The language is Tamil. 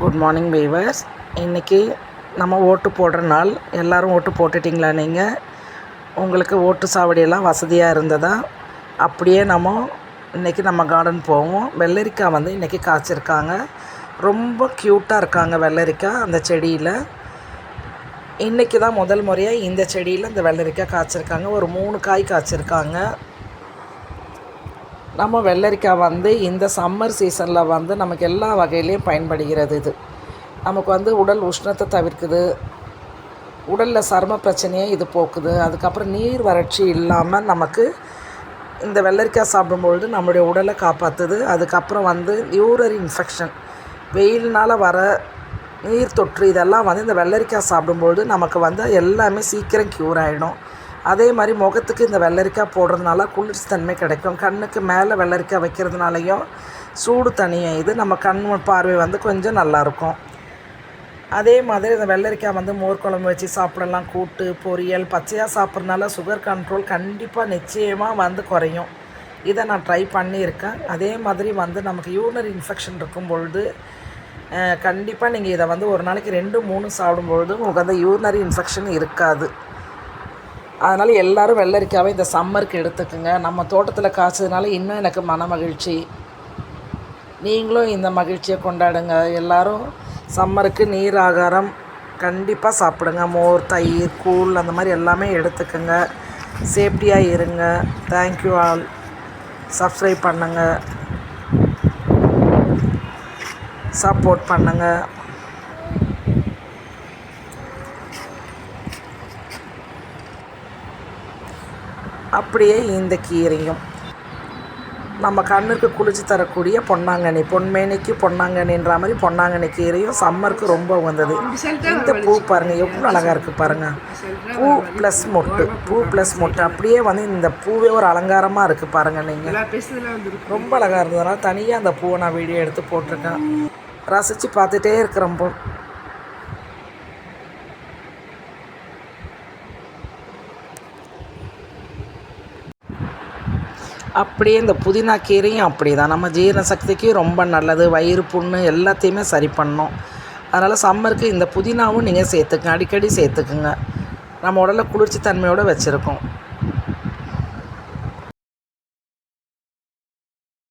குட் மார்னிங் வீவர்ஸ் இன்றைக்கி நம்ம ஓட்டு போடுற நாள். எல்லோரும் ஓட்டு போட்டுட்டிங்களா நீங்கள் உங்களுக்கு ஓட்டு சாவடியெல்லாம் வசதியாக இருந்ததா? அப்படியே நம்ம இன்றைக்கி நம்ம கார்டன் போவோம். வெள்ளரிக்காய் வந்து இன்றைக்கி காய்ச்சிருக்காங்க. ரொம்ப க்யூட்டாக இருக்காங்க வெள்ளரிக்காய் அந்த செடியில். இன்றைக்கி தான் முதல் முறையாக இந்த செடியில் இந்த வெள்ளரிக்காய் காய்ச்சிருக்காங்க. ஒரு மூணு காய் காய்ச்சிருக்காங்க. நம்ம வெள்ளரிக்காய் வந்து இந்த சம்மர் சீசனில் வந்து நமக்கு எல்லா வகையிலையும் பயன்படுகிறது இது. நமக்கு வந்து உடல் உஷ்ணத்தை தவிர்க்குது. உடலில் சர்ம பிரச்சனையை இது போக்குது. அதுக்கப்புறம் நீர் வறட்சி இல்லாமல் நமக்கு இந்த வெள்ளரிக்காய் சாப்பிடும்பொழுது நம்மளுடைய உடலை காப்பாற்றுது அதுக்கப்புறம் வந்து யூரரி இன்ஃபெக்ஷன் வெயில்னால் வர நீர் தொற்று இதெல்லாம் வந்து இந்த வெள்ளரிக்காய் சாப்பிடும்பொழுது நமக்கு வந்து எல்லாமே சீக்கிரம் க்யூர் ஆகிடும் அதே மாதிரி முகத்துக்கு இந்த வெள்ளரிக்காய் போடுறதுனால குளிர்ச்சி தன்மை கிடைக்கும். கண்ணுக்கு மேலே வெள்ளரிக்காய் வைக்கிறதுனாலையும் சூடு தனியும் இது நம்ம கண் பார்வை வந்து கொஞ்சம் நல்லாயிருக்கும் அதே மாதிரி இந்த வெள்ளரிக்காய் வந்து மோர் குழம்பு வச்சு சாப்பிடலாம். கூட்டு பொரியல் பச்சையாக சாப்பிட்றதுனால சுகர் கண்ட்ரோல் கண்டிப்பாக நிச்சயமாக வந்து குறையும். இதை நான் ட்ரை பண்ணியிருக்கேன். அதே மாதிரி வந்து நமக்கு யூனரி இன்ஃபெக்ஷன் இருக்கும் பொழுது கண்டிப்பாக நீங்கள் இதை வந்து ஒரு நாளைக்கு ரெண்டு மூணு சாப்பிடும்பொழுது உங்களுக்கு அந்த யூரினரி இன்ஃபெக்ஷன் இருக்காது. அதனால் எல்லோரும் வெள்ளரிக்காவை இந்த சம்மருக்கு எடுத்துக்கோங்க. நம்ம தோட்டத்தில் காய்ச்சதுனால இன்னும் எனக்கு மன மகிழ்ச்சி நீங்களும் இந்த மகிழ்ச்சியை கொண்டாடுங்க. எல்லோரும் சம்மருக்கு நீர் ஆகாரம் கண்டிப்பாக சாப்பிடுங்க. மோர் தயிர் கூழ் அந்த மாதிரி எல்லாமே எடுத்துக்கோங்க. சேஃப்டியாக இருங்க. தேங்க்யூ ஆல் சப்ஸ்கிரைப் பண்ணுங்கள் சப்போர்ட் பண்ணுங்கள் அப்படியே இந்த கீரையும். நம்ம கண்ணுக்கு குளிச்சு தரக்கூடிய பொன்னாங்கண்ணி பொன்மேனிக்கு பொன்னாங்கண்ணின்ற மாதிரி பொன்னாங்கண்ணி கீரையும் சம்மருக்கு ரொம்ப உகந்தது இந்த பூ பாருங்கள் எவ்வளோ அழகாக இருக்குது பாருங்கள் பூ ப்ளஸ் மொட்டு பூ ப்ளஸ் மொட்டு. அப்படியே வந்து இந்த பூவே ஒரு அலங்காரமாக இருக்குது பாருங்கள் நீங்கள் ரொம்ப அழகாக இருந்ததுனால தனியாக அந்த பூவை நான் வீடியோ எடுத்து போட்டிருக்கேன். ரசித்து பார்த்துட்டே இருக்கிறோம் அப்படியே இந்த புதினா கீரையும் அப்படி தான் நம்ம ஜீரண சக்திக்கு ரொம்ப நல்லது. வயிறு புண்ணு எல்லாத்தையுமே சரி பண்ணும் அதனால் சம்மருக்கு இந்த புதினாவும் நீங்கள் சேர்த்துக்குங்க. அடிக்கடி சேர்த்துக்குங்க. நம்ம உடலை குளிர்ச்சி தன்மையோடு வச்சுருக்கோம்.